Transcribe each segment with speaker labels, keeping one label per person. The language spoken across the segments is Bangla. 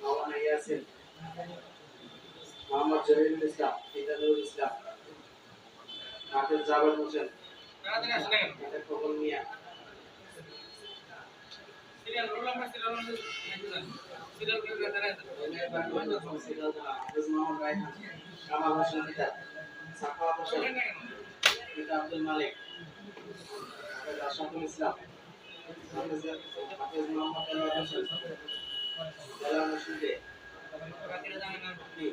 Speaker 1: মাওলানা ইয়াসিন মোহাম্মদ জহিরুল ইসলাম ইদানুল ইসলাম Hafez Jabed Hossain Fakhr Mia
Speaker 2: serial roll number serial number serial করে
Speaker 1: মালিক হাফেজ ইসলাম चला मशीन दे
Speaker 2: कितना जाएगा जी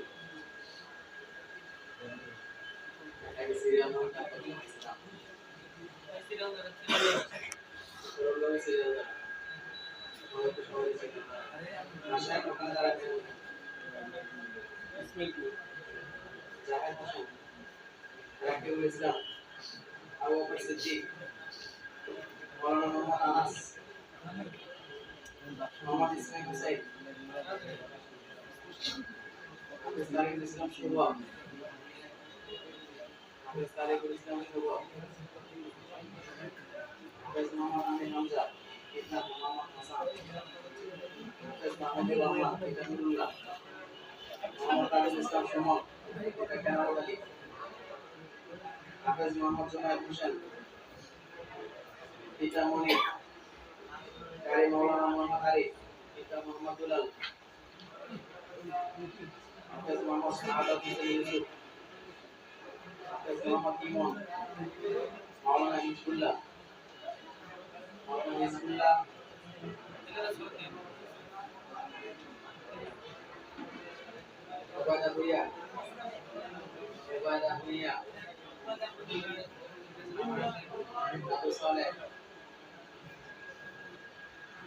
Speaker 1: सीरियल नंबर का serial number serial
Speaker 2: number serial number
Speaker 1: नशा पकड़ा जा रहा है स्मेल की जाए तो रखे हुए इसका अब ऊपर से जी और नंबर आस মোহাম্মদ আনাস মোহাম্মদ ইসমাইল হুসাইন হাফিজ তারিকুল ইসলাম শুভ হাফিজ তারিকুল ইসলাম শুভ হাফিজ মোহাম্মদ আমির হামজা ইবনা মোহাম্মদ হাসান হাফিজ মাহমুদুর রহমান পিতা নুরুল্লাহ মোহাম্মদ তাজুল ইসলাম সুমন পিতা কেনারুল আলী হাফেজ মোহাম্মদ জুনায়দ হোসেন পিতা মনির কারি মৌলানা মোহাম্মদ আরিফ পিতা মোহাম্মদ দুলাল হাফেজ মোহাম্মদ শাহাদাত হোসেন ইউসুফ হাফেজ মোহাম্মদ ইমন মাওলানা হিজবুল্লাহ মাওলানা হিজবুল্লাহ
Speaker 2: সিরিয়াল শুরু দিন।
Speaker 1: ওবায়দা ভুইয়া ওবায়দা ভুইয়া আবু সালেহ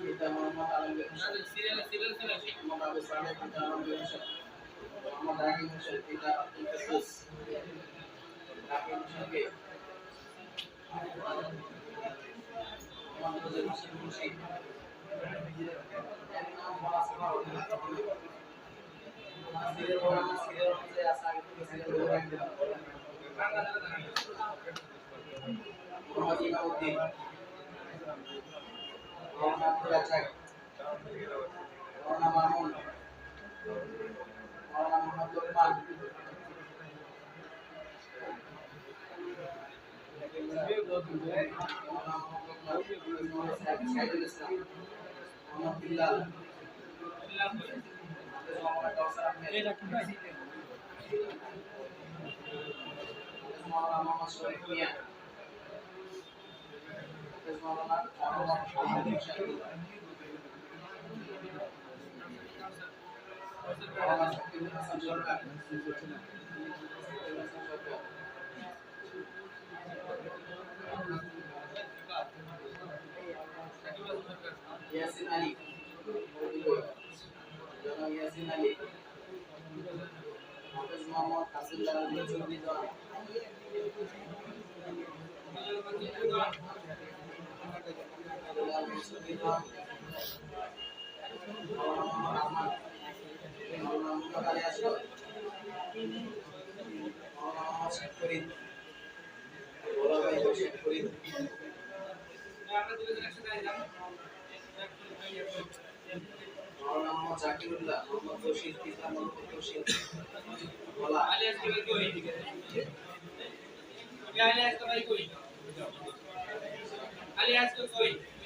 Speaker 1: পিতা মোহাম্মদ আলমগীর হোসেন
Speaker 2: আসে।
Speaker 1: মোহাম্মদ আবু সালেহ পিতা আলমগীর হোসেন মোহাম্মদ রাকিব হোসেন পিতা আব্দুল কুদ্দুস রাকিব হোসেনকে মোহাম্মদ নজরুল হোসেন মুন্সি। সিরিয়াল বলা না সিরিয়াল অনুযায়ী আছে আগে থেকে সিরিয়াল ধরে রাখবেন
Speaker 2: বাংলা ধরে দাঁড়ান।
Speaker 1: মোহাম্মদ ইমামউদ্দিন মোহাম্মদ আব্দুল রাজ্জাক মোহাম্মদ মামুন মোহাম্মদ মোহাম্মদ লোকমান সাইদুল ইসলাম ইয়াসিন আলী জনাব ইয়াসিন আলী হাফেজ মোহাম্মদ হাসিবুল্লাহ আলী চৌধুরী জওয়ান জাকিরুল্লাহ মোহাম্মদ রশিদ পিতা মোহাম্মদ রশিদ বলা
Speaker 2: আলী আজকে ভাই কই? ওকে আলী আজকে ভাই কই? কই?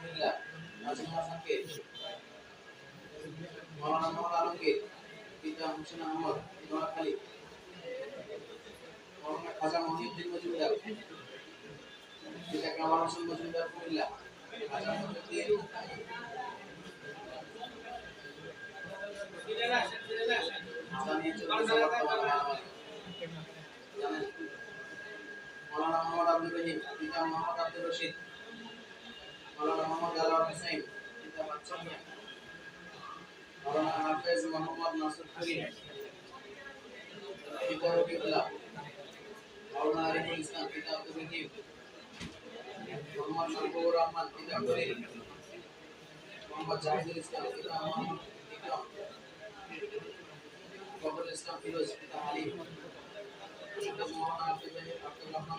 Speaker 1: কুমিল্লা নাজমুল হাসানকে মৌলানা মোহাম্মদ পিতা হোসেন আহমদ নোয়াখালী খাজা মহিউদ্দিন মজুমদার পিতা মজুমদার কুমিল্লা খাজা মহিউদ্দিন আব্দুর রহিম, পিতা মোহাম্মদ আব্দুর রশিদ মৌলানা মোহাম্মদ আলাউল হোসেন পিতা বাচ্চা মিয়া মৌলানা হাফেজ মোহাম্মদ নাসুর করিম পিতা রফিকুল্লাহ মৌলানা আরিফুল ইসলাম পিতা আব্দুর রহিম মোহাম্মদ শামসুর রহমান পিতা করিম মোহাম্মদ জাহিদুল ইসলাম পিতা মোহাম্মদ ইকরাম ফখরুল ইসলাম ফিরোজ পিতা আলী পিতা মোহাম্মদ আব্দুল আব্দুল রহমান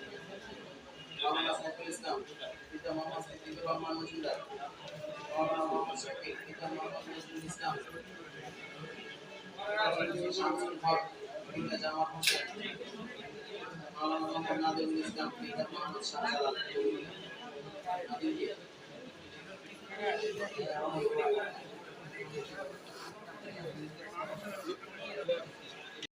Speaker 1: মাওলানা সাইফুল ইসলাম পিতা মোহাম্মদ সিদ্দিকুর রহমান মজুমদার মাওলানা মোহাম্মদ শফিক পিতা মোহাম্মদ নজরুল ইসলাম ইসলাম